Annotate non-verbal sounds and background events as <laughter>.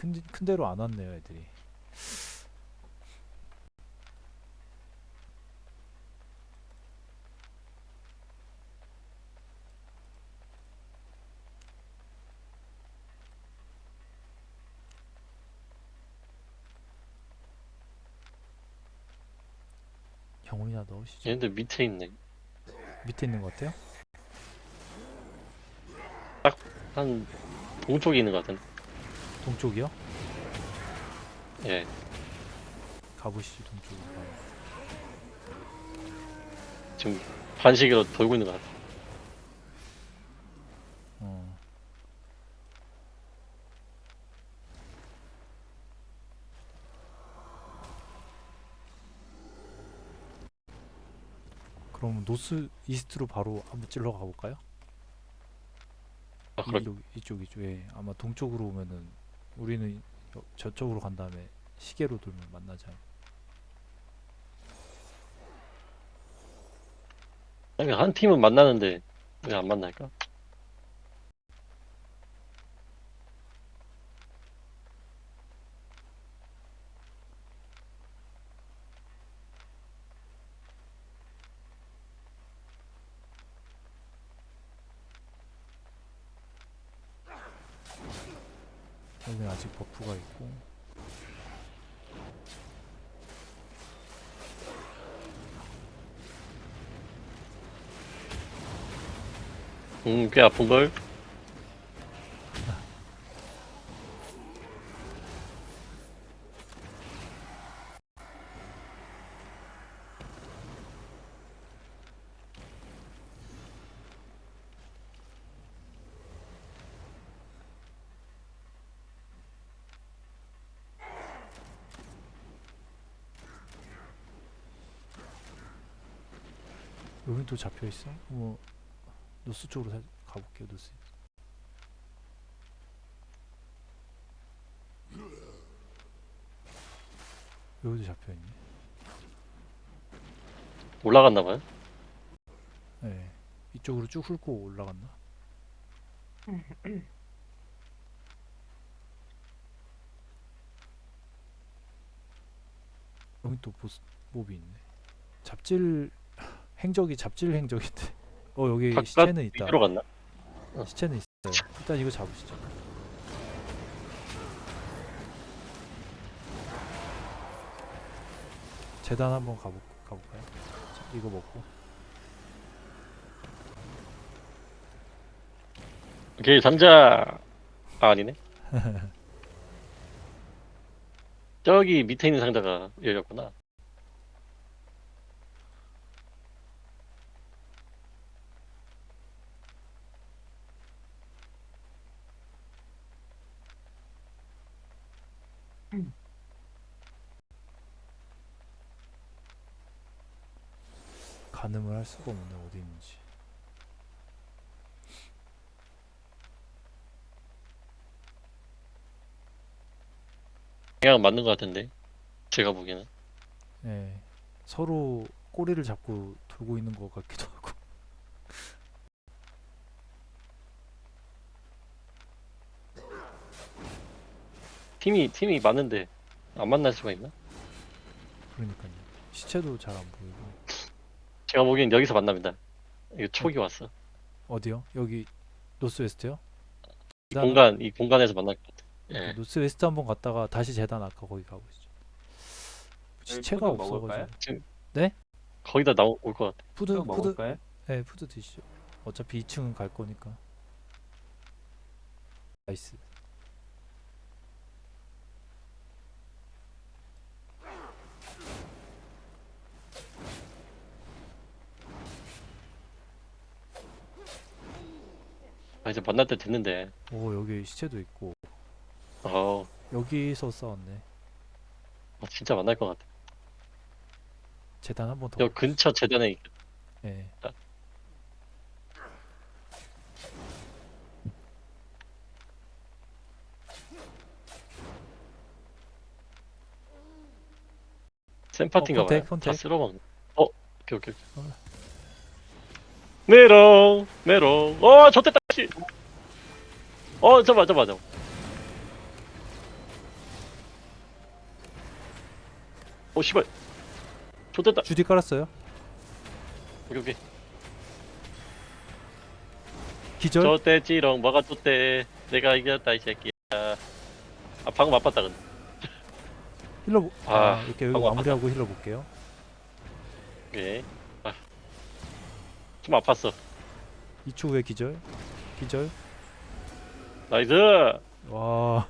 큰, 큰 데로 안 왔네요 애들이 영혼이나 넣으시죠 얘네들 밑에 있네. 밑에 있는 것 같아요? 한 동쪽에 있는 것 같은데. 동쪽이요? 예. 가보시죠 동쪽으로 지금 반시계로 돌고 있는 것 같아. 어. 그럼 노스 이스트로 바로 한번 찔러 가볼까요? 아, 그럼 이쪽 이쪽 이쪽 예 아마 동쪽으로 오면은 우리는 여- 저쪽으로 간 다음에 시계로 돌면 만나지 않 아니, 한 팀은 만나는데 왜 안 만날까? 여기 아직 버프가 있고 음, 꽤 아픈 걸. 여긴 또 잡혀 있어? 뭐 노스 쪽으로 살- 가볼게요 노스 여기도 잡혀 있네. 올라갔나 봐요. 네. 이쪽으로 쭉 훑고 올라갔나? <laughs> 여기 또 보스 몹이 있네. 잡질 행적이 잡질 행적인데. <laughs> 어 여기 바깥 시체는 있다. 밑으로 갔나? 시체는 있어요. 일단 이거 잡으시죠. 재단 한번 가보, 가볼까요? 자, 이거 먹고 오케이, 상자. 아, 아니네. <laughs> 저기 밑에 있는 상자가 열렸구나. 가늠을 할 수가 없네 어디 있는지. 그냥 맞는 것 같은데. 제가 보기에는. 예. 서로 꼬리를 잡고 돌고 있는 것 같기도 하고. 팀이, 팀이 많은데 안 만날 수가 있나? 그러니까요. 시체도 잘 안 보이고. 제가 보기엔 여기서 만납니다. 이거 촉이 왔어. 어디요? 여기 노스웨스트요? 이 재단- 공간, 이 공간에서 만날 것 같아. 예. 노스웨스트 한번 갔다가 다시 재단 아까 거기 가고 있죠. 시체가 푸드 먹을까요? 없어가지고. 거기다 나올 것 같아. 푸드 푸드 먹을까요? 네 푸드 드시죠. 어차피 2층은 갈 거니까. 나이스. 아, 이제 만날 때 됐는데. 오 여기 시체도 있고 어, 여기서 싸웠네. 어, 진짜 만날 것 같아. 재단 한 번 더. 여 근처 재단에 있- 예. 샘파티인가 어, 봐요. 컨택, 다 컨택. 쓸어먹는. 어, 오케이, 오케이. 오케이. 어. 메롱, 메롱. 어, 좋됐다, 씨. 어 잡아 잡아 잡아 오 씨발 좋됐다 주디 깔았어요. 오케이 오케이 기절. 저때 찌렁 뭐가 또때 내가 이겼다 이 새끼야 아 방금 아팠다 근데 힐러 보- 아, 아, 이렇게 여기 마무리하고 힐러 볼게요. 예. 아. 좀 아팠어 2초 후에 기절. 기절. 나이스. 와